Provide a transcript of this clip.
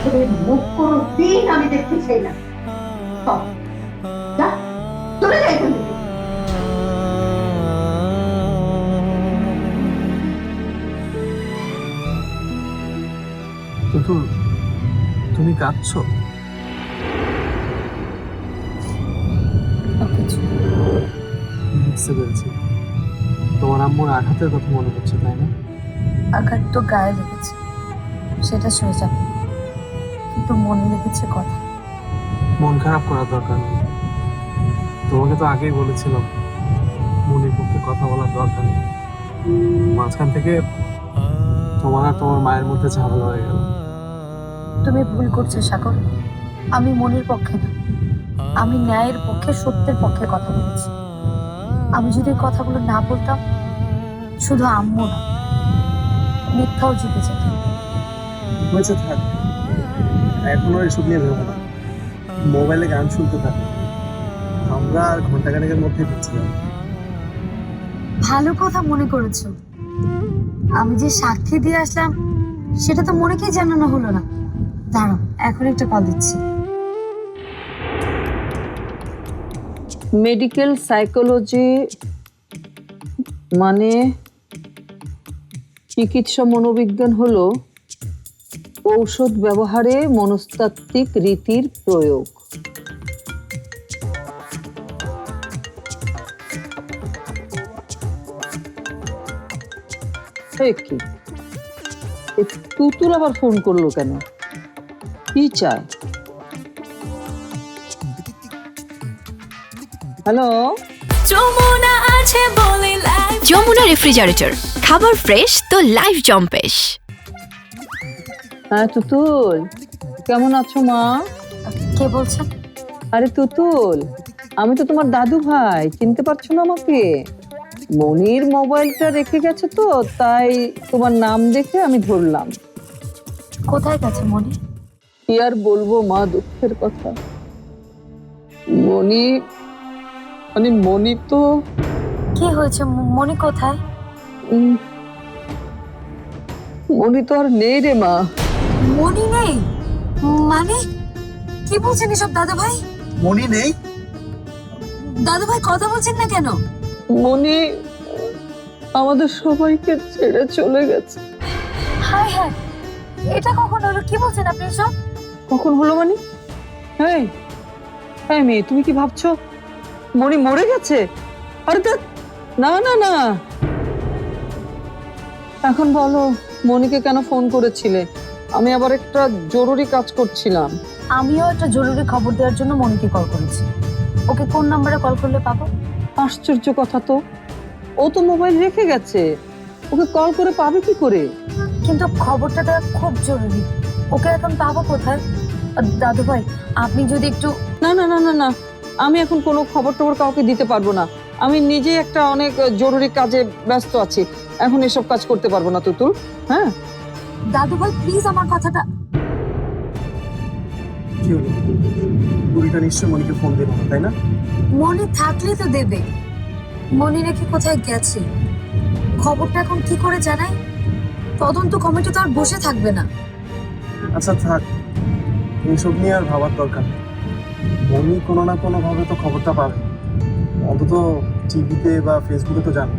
ছেলের মুখ কোনো দিন আমি দেখতে চাই না। চলে যাই কিন্তু তুমি কাঁদছো? বুঝতে পেরেছি। তোমার আম্মুর আঘাতের কথা মনে হচ্ছে তাই না? আঘাত তো গায়ে লেগেছে। সেটা সয়ে যাবে। কিন্তু মনে লেগেছে কথা। মন খারাপ করার দরকার নেই। তোমাকে তো আগেই বলেছিলাম মনির পক্ষে কথা বলার দরকার নেই। মাঝখান থেকে তোমার আর তোমার মায়ের মধ্যে ঝামেলা হয়ে গেল। তুমি ভুল করছ সাগর। আমি মনের পক্ষে না। আমি ন্যায়ের পক্ষে সত্যের পক্ষে কথা বলেছি। আমি যদি কথাগুলো না বলতাম শুধু আম্মু না মিথ্যাও জিতে যেত হয়েছে থাক। এখন এসব নিয়ে ভেবো না। মোবাইলে গান শুনতে থাকো। আমরা আর ঘন্টাখানেকের মধ্যে ঢুকছি ভালো কথা মনে করেছ। আমি যে সাক্ষী দিয়ে আসলাম সেটা তো মনেকেই জানানো হলো না। দাঁড়াও এখন একটা কল দিচ্ছি। মেডিকেল সাইকোলজি মানে চিকিৎসা মনোবিজ্ঞান হলো ঔষধ ব্যবহারে মনস্তাত্ত্বিক রীতির প্রয়োগ। কি? আবার ফোন করল কেন? কি চায়? হ্যালো? যমুনা আছে বলে যমুনা রেফ্রিজারেটর খাবার ফ্রেশ তো লাইফ জম্পেশ। হ্যাঁ তুতুল। কেমন আছো মা? কে বলছেন? আরে তুতুল আমি তো তোমার দাদু ভাই চিনতে পারছ না আমাকে? মনির মোবাইলটা রেখে গেছে তো তাই তোমার নাম দেখে আমি ধরলাম। কোথায় গেছে মনি কি আর বলব মা দুঃখের কথা। মনি মানে মনি তো কি হয়েছে? মনি কোথায়? মনি তো আর নেই রে মা। মনি নেই? মানে? কি বলছেন এসব দাদা ভাই মনি নেই? দাদা ভাই কথা বলছেন না কেন? মনি আমাদের সবাইকে ছেড়ে চলে গেছে। হায় হায় এটা কখন হলো? কি বলছেন আপনি সব কখন হলো মানে এই এই মেয়ে তুমি কি ভাবছ? মনি মরে গেছে? আরে তা না না না। এখন বলো মনিকে কেন ফোন করেছিলে? আমি আবার একটা জরুরি কাজ করছিলাম। আমিও একটা জরুরি খবর দেওয়ার জন্য মনিকে কল করেছি। ওকে কোন নাম্বারে কল করলে পাবো? আশ্চর্য কথা তো। ও তো মোবাইল রেখে গেছে। ওকে কল করে পাবে কি করে? কিন্তু খবরটা দেওয়া খুব জরুরি। ওকে এখন পাবো কোথায়? দাদু ভাই আপনি যদি একটু না না না না না। আমি এখন কোনো খবর টবর কাউকে দিতে পারব না। আমি নিজেই একটা অনেক জরুরি কাজে ব্যস্ত আছি। এখন এসব কাজ করতে পারব না তুতুল। হ্যাঁ? দাদু ভাই প্লিজ আমার কথাটা কি হলো? বুড়িটা নিশ্চয় মনিকে ফোন দিল না তাই না? মনে থাকলে তো দেবে। মনে রেখে কোথায় গেছে? খবরটা এখন কি করে জানাই তদন্ত কমিটি তো আর বসে থাকবে না। আচ্ছা থাক। এইসব নিয়ে আর ভাবার দরকার নেই। মনি কোনো না কোনো ভাবে তো খবরটা পাবে। অন্তত টিভিতে বা ফেসবুকে তো জানবে।